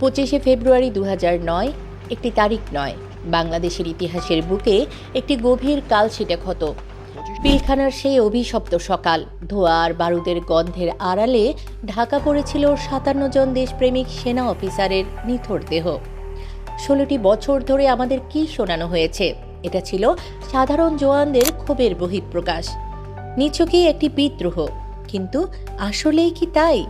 পঁচিশে ফেব্রুয়ারি দু নয়, একটি তারিখ নয়। বাংলাদেশের ইতিহাসের বুকে একটি গভীর কালছিটে ক্ষত। পিলখানার সেই অভিশপ্ত সকাল, ধোয়া আর বারুদের গন্ধের আড়ালে ঢাকা পড়েছিল সাতান্ন জন দেশপ্রেমিক সেনা অফিসারের নিথর দেহ। ষোলোটি বছর ধরে আমাদের কি শোনানো হয়েছে? এটা ছিল সাধারণ জওয়ানদের ক্ষোভের বহিঃপ্রকাশ। নিছকই একটি বিদ্রোহ। কিন্তু আসলেই কি তাই?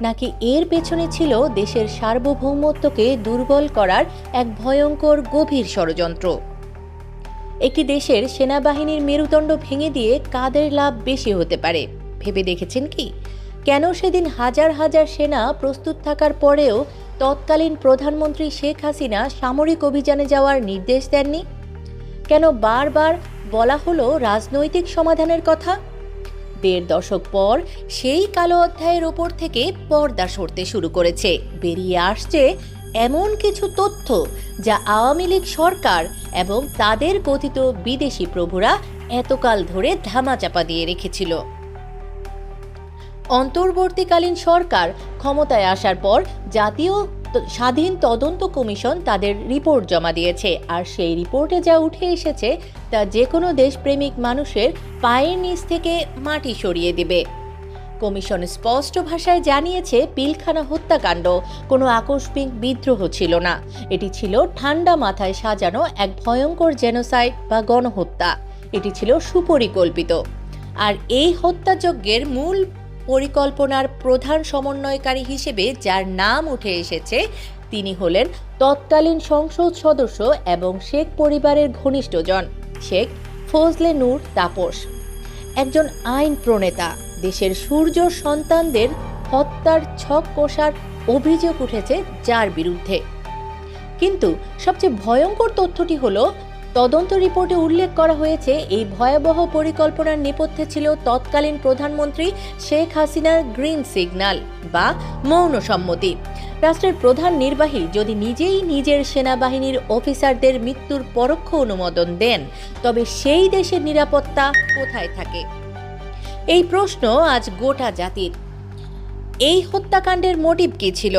নাকি এর পেছনে ছিল দেশের সার্বভৌমত্বকে দুর্বল করার এক ভয়ঙ্কর গভীর ষড়যন্ত্র। একটি দেশের সেনাবাহিনীর মেরুদণ্ড ভেঙে দিয়ে কাদের লাভ বেশি হতে পারে, ভেবে দেখেছেন কি? কেন সেদিন হাজার হাজার সেনা প্রস্তুত থাকার পরেও তৎকালীন প্রধানমন্ত্রী শেখ হাসিনা সামরিক অভিযানে যাওয়ার নির্দেশ দেননি? কেন বারবার বলা হলো রাজনৈতিক সমাধানের কথা? দেড় দশক পর সেই কালো অধ্যায়ের ওপর থেকে পর্দা সরতে শুরু করেছে। বেরিয়ে আসছে এমন কিছু তথ্য যা আওয়ামী লীগ সরকার এবং তাদের কথিত বিদেশি প্রভুরা এতকাল ধরে ধামাচাপা দিয়ে রেখেছিল। অন্তর্বর্তীকালীন সরকার ক্ষমতায় আসার পর জাতীয় স্বাধীন তদন্ত কমিশন তাদের রিপোর্ট জমা দিয়েছে। আর সেই রিপোর্টে যা উঠে এসেছে, তা যে কোনো দেশপ্রেমিক মানুষের পায়ের নিচ থেকে মাটি সরিয়ে দেবে। কমিশন স্পষ্ট ভাষায় জানিয়েছে, পিলখানা হত্যাকাণ্ড কোনো আকস্মিক বিদ্রোহ ছিল না। এটি ছিল ঠান্ডা মাথায় সাজানো এক ভয়ঙ্কর জেনোসাইড বা গণহত্যা। এটি ছিল সুপরিকল্পিত। আর এই হত্যাযজ্ঞের মূল পরিকল্পনার প্রধান সমন্বয়কারী হিসেবে যার নাম উঠে এসেছে, তিনি হলেন তৎকালীন সংসদ সদস্য এবং শেখ পরিবারের ঘনিষ্ঠজন, শেখ ফজলে নূর তাপস। একজন আইন প্রণেতা, দেশের সূর্য সন্তানদের হত্যার ছক কষার অভিযোগ উঠেছে যার বিরুদ্ধে। কিন্তু সবচেয়ে ভয়ঙ্কর তথ্যটি হলো তদন্ত রিপোর্টে উল্লেখ করা হয়েছে, এই ভয়াবহ পরিকল্পনার নেপথ্যে ছিল তৎকালীন প্রধানমন্ত্রী শেখ হাসিনার গ্রিন সিগন্যাল বা মৌন সম্মতি। রাষ্ট্রের প্রধান নির্বাহী যদি নিজেই নিজের সেনাবাহিনীর অফিসারদের মৃত্যুর পরোক্ষ অনুমোদন দেন, তবে সেই দেশের নিরাপত্তা কোথায় থাকে? এই প্রশ্ন আজ গোটা জাতির। এই হত্যাকাণ্ডের মোটিভ কী ছিল?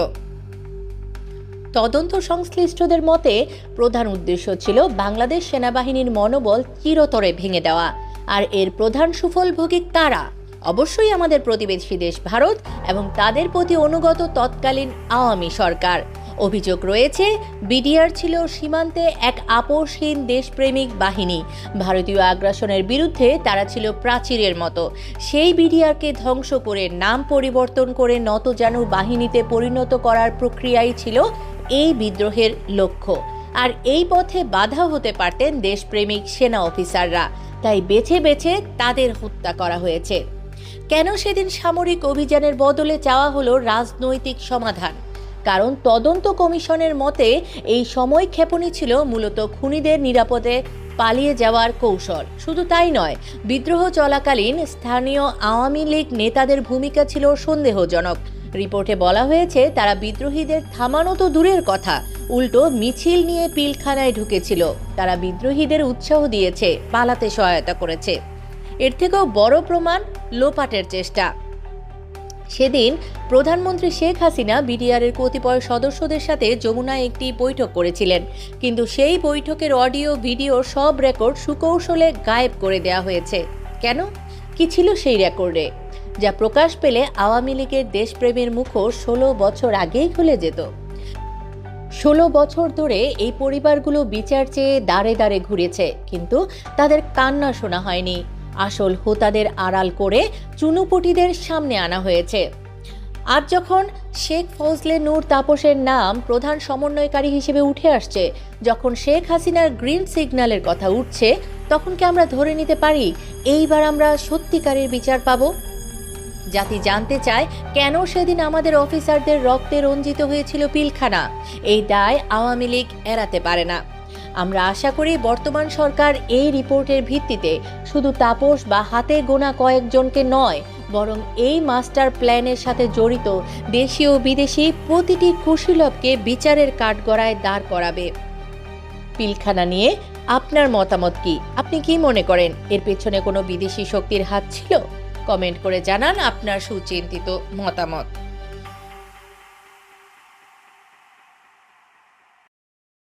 তদন্ত সংশ্লিষ্টদের মতে, প্রধান উদ্দেশ্য ছিল বাংলাদেশ সেনাবাহিনীর মনোবল চিরতরে ভেঙে দেওয়া। আর এর প্রধান সুফল ভোগী কারা? অবশ্যই আমাদের প্রতিবেশী দেশ ভারত এবং তাদের প্রতি অনুগত তৎকালীন আওয়ামী সরকার। অভিযোগ রয়েছে, বিডিআর ছিল সীমান্তে এক আপোষহীন দেশপ্রেমিক বাহিনী। ভারতীয় আগ্রাসনের বিরুদ্ধে তারা ছিল প্রাচীরের মতো। সেই বিডিআরকে ধ্বংস করে নাম পরিবর্তন করে নতজানু বাহিনীতে পরিণত করার প্রক্রিয়াই ছিল এই বিদ্রোহের লক্ষ্য। আর এই পথে বাধা হতে পারতেন দেশপ্রেমিক সেনা অফিসাররা। তাই বেছে বেছে তাদের হত্যা করা হয়েছে। কেন সেদিন সামরিক অভিযানের বদলে চাওয়া হলো রাজনৈতিক সমাধান? কারণ তদন্ত কমিশনের মতে, এই সময় ক্ষেপণী ছিল মূলত খুনিদের নিরাপদে পালিয়ে যাওয়ার কৌশল। শুধু তাই নয়, বিদ্রোহ চলাকালীন স্থানীয় আওয়ামী লীগ নেতাদের ভূমিকা ছিল সন্দেহজনক। রিপোর্টে বলা হয়েছে, তারা বিদ্রোহীদের থামানো তো দূরের কথা, উল্টো মিছিল নিয়ে পিলখানায় ঢুকেছিল। তারা বিদ্রোহীদের উৎসাহ দিয়েছে, পালাতে সহায়তা করেছে। এর থেকেও বড় প্রমাণ লোপাটের চেষ্টা। সেদিন প্রধানমন্ত্রী শেখ হাসিনা বিডিআরের কতিপয় সদস্যদের সাথে যমুনায় একটি বৈঠক করেছিলেন। কিন্তু সেই বৈঠকের অডিও, ভিডিও সব রেকর্ড সুকৌশলে গায়েব করে দেওয়া হয়েছে। কেন? কি ছিল সেই রেকর্ডে? যা প্রকাশ পেলে আওয়ামী লীগের দেশপ্রেমের মুখোশ ষোলো বছর আগেই খুলে যেত। ষোলো বছর ধরে এই পরিবারগুলো বিচার চেয়ে দাঁড়ে দাঁড়ে ঘুরেছে, কিন্তু তাদের কান্না শোনা হয়নি। আসল হোতাদের আড়াল করে চুনুপুটিদের সামনে আনা হয়েছে। আজ যখন শেখ ফজলে নূর তাপসের নাম প্রধান সমন্বয়কারী হিসেবে উঠে আসছে, যখন শেখ হাসিনার গ্রিন সিগন্যালের কথা উঠছে, তখন কি আমরা ধরে নিতে পারি এইবার আমরা সত্যিকারের বিচার পাবো? জাতি জানতে চায় কেন সেদিন আমাদের অফিসারদের রক্তে রঞ্জিত হয়েছিল পিলখানা। এই দায় আওয়ামী লীগ এড়াতে পারে না। আমরা আশা করি বর্তমান সরকার এই রিপোর্টের ভিত্তিতে শুধু তাপস বা হাতে গোনা কয়েকজনকে নয়, বরং এই মাস্টার প্ল্যানের সাথে জড়িত দেশীয় বিদেশি প্রতিটি কুশীলভকে বিচারের কাঠগড়ায় দাঁড় করাবে। পিলখানা নিয়ে আপনার মতামত কি? আপনি কি মনে করেন এর পেছনে কোনো বিদেশি শক্তির হাত ছিল? কমেন্ট করে জানান আপনার সুচিন্তিত মতামত।